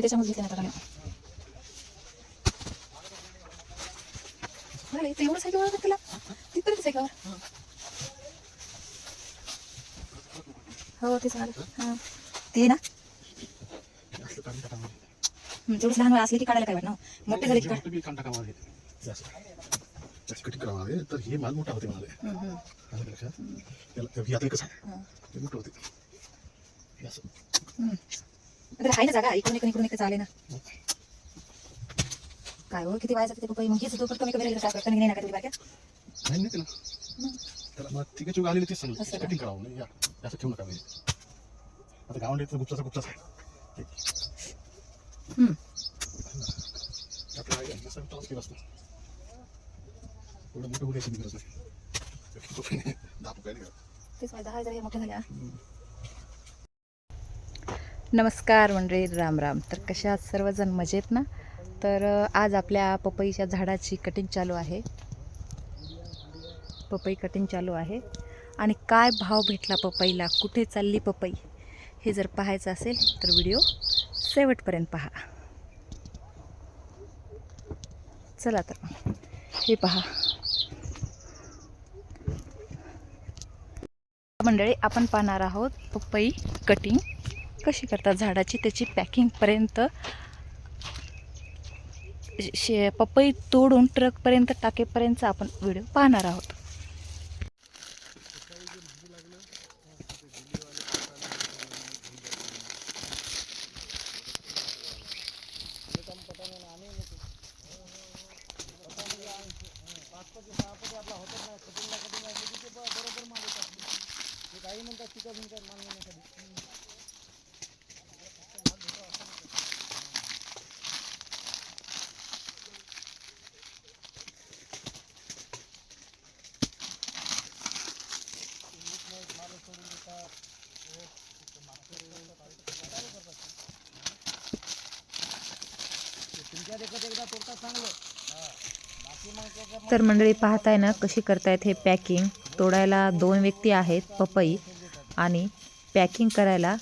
मी त्याच्यामध्ये घेतले नाही बरं इथे एवढं सायकल तिला? तिथपर्यंत हो तेच झालं. हां. ते ना? तेवढंच लहान वय असले की काढायला काय वाटत ना मोठे झाले की काढ. कटिंग करावं लागेल तर हे माल मोठा होते मला. आलं लक्षात? त्याला आता एकच आहे. ते मोठं होते. असं. आहे ना जागा इकडून इकडून इकडून इकडे चाले ना. काय हो किती वायाचं ते पपई? मग हेच दोपट कमी कमी काय करता नाही ना कधी बाक्या नाही नाही त्याला त्याला मग तिघे चौघ आलेले तेच असं सांगितलं का? कटिंग करावं नाही या. असं ठेवू नका म्हणजे आता गावंडे आहे केला असतं. एवढं मोठं गरज नाही दहा हजार हे मोठ्या झाल्या नमस्कार मंडळी राम राम. तर कशा सर्वजण? मजेत ना? तर आज आपल्या पपईच्या झाडाची कटिंग चालू आहे. पपई कटिंग चालू आहे. आणि काय भाव भेटला पपईला? कुठे चालली पपई? हे जर पाहायचं असेल तर व्हिडिओ शेवटपर्यंत पहा. चला तर हे पहा. मंडळी आपण पाहणार आहोत पपई कटिंग कशी करतात झाडाची त्याची पॅकिंगपर्यंत शे पपई तोडून ट्रकपर्यंत टाकेपर्यंतचा आपण व्हिडिओ पाहणार आहोत. तर मंडळी पाहताय ना कशी करतायत हे पॅकिंग. तोडायला दोन व्यक्ती आहेत पपई आणि पॅकिंग करायला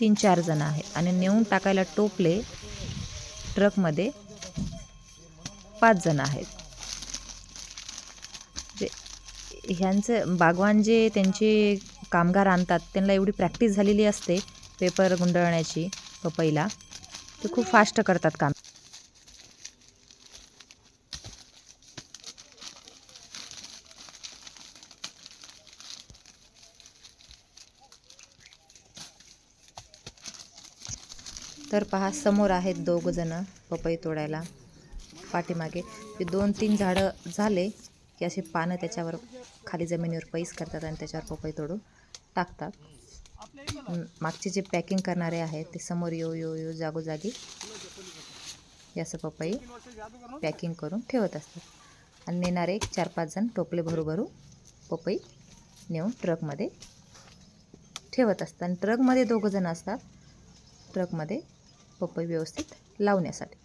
तीन चार जण आहेत. आणि नेऊन टाकायला टोपले ट्रकमध्ये पाच जण आहेत. जे ह्यांचं बागवान जे त्यांचे कामगार आणतात त्यांना एवढी प्रॅक्टिस झालेली असते पेपर गुंडळण्याची पपईला. ते खूप फास्ट करतात काम तर पहा समोर आहेत दोघ जण पपई तोडायला पाठीमागे. ते दोन तीन झाडं झाले की असे पानं त्याच्यावर खाली जमिनीवर पैस करतात आणि त्याच्यावर पपई तोडून टाकतात. मागचे जे पॅकिंग करणारे आहेत ते समोर येऊ येऊ येऊ जागोजागी हे असं पपई पॅकिंग करून ठेवत असतात. आणि नेणारे एक चार पाच जण टोपले भरू भरू पपई नेऊन ट्रकमध्ये ठेवत असतात. आणि ट्रकमध्ये दोघं जण असतात. ट्रकमध्ये पपई व्यवस्थित लावण्यासाठी.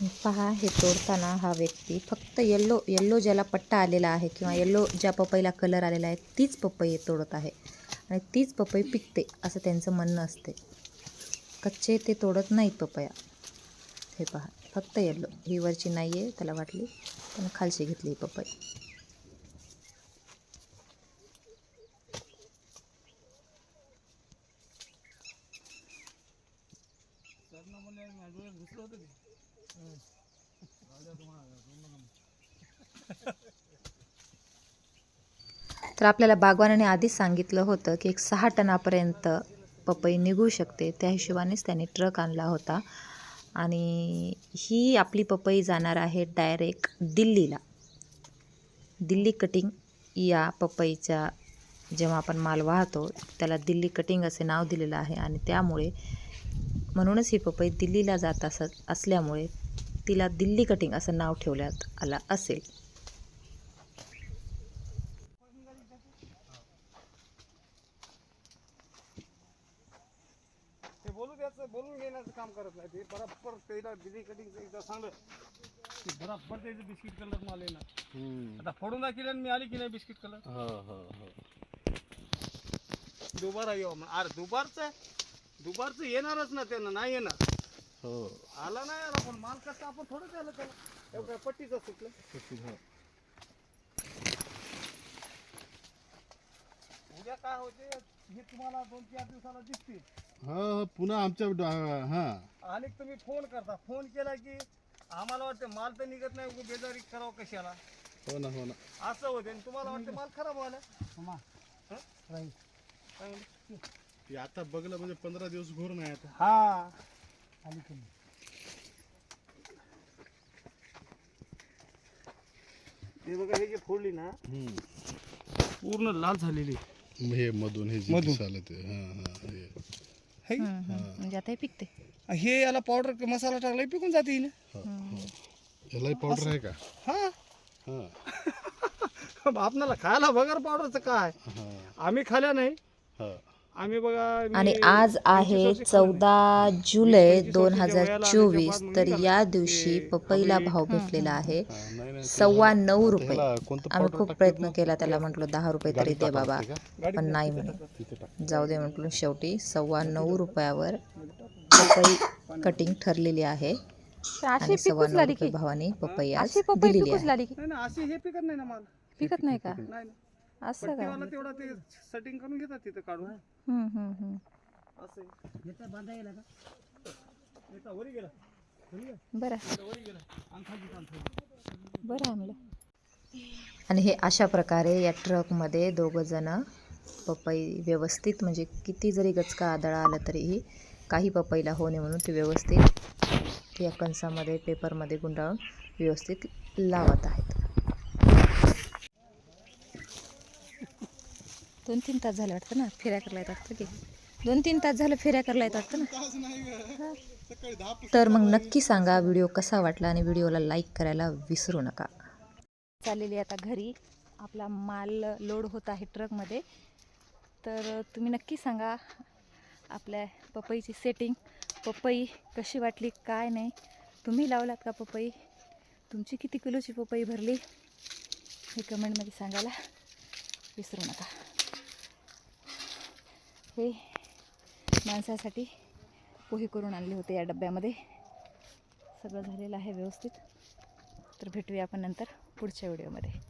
पहा हे तोडताना हा व्यक्ती फक्त येल्लो येल्लो ज्याला पट्टा आलेला आहे किंवा येल्लो ज्या पपईला कलर आलेला आहे तीच पपई तोडत आहे. आणि तीच पपई पिकते असं त्यांचं म्हणणं असते. कच्चे ते तोडत नाहीत पपया. हे पहा फक्त येल्लो ही वरची नाही आहे त्याला वाटली पण खालची घेतली ही पपई तर आपल्याला बागवानाने आधीच सांगितलं होतं की एक सहा टनापर्यंत पपई निघू शकते. त्या हिशोबानेच त्यांनी ट्रक आणला होता. आणि ही आपली पपई जाणार आहे डायरेक्ट दिल्लीला. दिल्ली कटिंग या पपईच्या जेव्हा आपण माल वाहतो त्याला दिल्ली कटिंग असे नाव दिलेलं आहे. आणि त्यामुळे म्हणूनच ही पपई दिल्लीला जात असत असल्यामुळे तिला दिल्ली कटिंग असं नाव ठेवण्यात आला असेल. ते बोलू द्यायचं बोलून घेण्याचं काम करत नाही ते. बराबर त्याला दिल्ली कटिंग एकदा सांगलं की बराबर त्याचं बिस्किट कलर मला येणार. आता फोडून दाखिले आणि मी आली की नाही बिस्किट कलर? हो, हो, हो. दुबार येऊ मग अरे दुबारचं दुबारचं येणारच ना त्यानं नाही येणार. हो. आला नाही आला पण माल कसं आपण थोडं त्याला त्याला. एवढं पट्टीचं सुटलं. हो. उद्या काय होते हे तुम्हाला दोन चार दिवसाला दिसतील. हा पुन्हा आमच्या डा- हा. आणि तुम्ही फोन करता. फोन केला की आम्हाला वाटतं माल तर निघत नाही उगाच बेजारी करावं कशाला? हो ना हो ना. असं होते आणि तुम्हाला वाटतं माल खराब व्हायला? हं? काय म्हणले? आता बघलं म्हणजे पंधरा दिवस घोर नाही आता. हा. आली तुम्ही हे बघा हे जे फोडली ना हम्म. पूर्ण लाल झालेली. हे मधून हे जे मधून. दिसायला ते हा हा हे. है? की? म्हणजे आता हे पिकते हे याला पावडर मसाला टाकला पिकून जाते. हो, हो. यालाही पावडर आहे का? हा. हा. आपणाला खायला बगर पावडरचं काय. हा. आम्ही खाल्या नाही. हा. आणि आज आहे चौदा जुलै दोन हजार चोवीस तर या दिवशी पपईला भाव भेटलेला आहे. हा, सव्वा नऊ रुपये. आम्ही खूप प्रयत्न? केला त्याला म्हटलं दहा रुपये तरी दे बाबा. का? पण नाही म्हणे. जाऊ दे म्हटलं शेवटी सव्वा नऊ रुपयावर पपई कटिंग ठरलेली आहे. आणि सव्वा नऊ रुपये भावाने पपई आज दिलेली आहे. हे पिकत नाही ना माल का. असं पट्टीवाला तेवढा ते सेटिंग करून घेतात तिथं काढून. हम्म, हम्म, हम्म. असं आहे. याचा वरी गेला. बरं. वरी गेला. आणि हे अशा प्रकारे या ट्रकमध्ये दोघं जण पपई व्यवस्थित म्हणजे किती जरी गचका आदळा आला तरीही काही पपईला होणे म्हणून ते व्यवस्थित या कंसामध्ये पेपरमध्ये गुंडाळून व्यवस्थित लावत आहेत. दोन तीन तास झाले वाटतं ना फेऱ्या करायला येत वाटतं की? दोन तीन तास झालं फेऱ्या करायला येत वाटतं ना? तर मग नक्की सांगा व्हिडिओ कसा वाटला आणि व्हिडिओला लाईक करायला विसरू नका. चाललेली आता घरी. आपला माल लोड होत आहे ट्रकमध्ये. तर तुम्ही नक्की सांगा आपल्या पपईची सेटिंग. पपई कशी वाटली काय नाही. तुम्ही लावलात का पपई? तुमची किती किलोची पपई भरली? हे कमेंटमध्ये सांगायला विसरू नका. हे माणसासाठी पोहे करून आणले होते या डब्यामध्ये. सगळं झालेलं आहे व्यवस्थित. तर भेटूया आपण नंतर पुढच्या व्हिडिओमध्ये.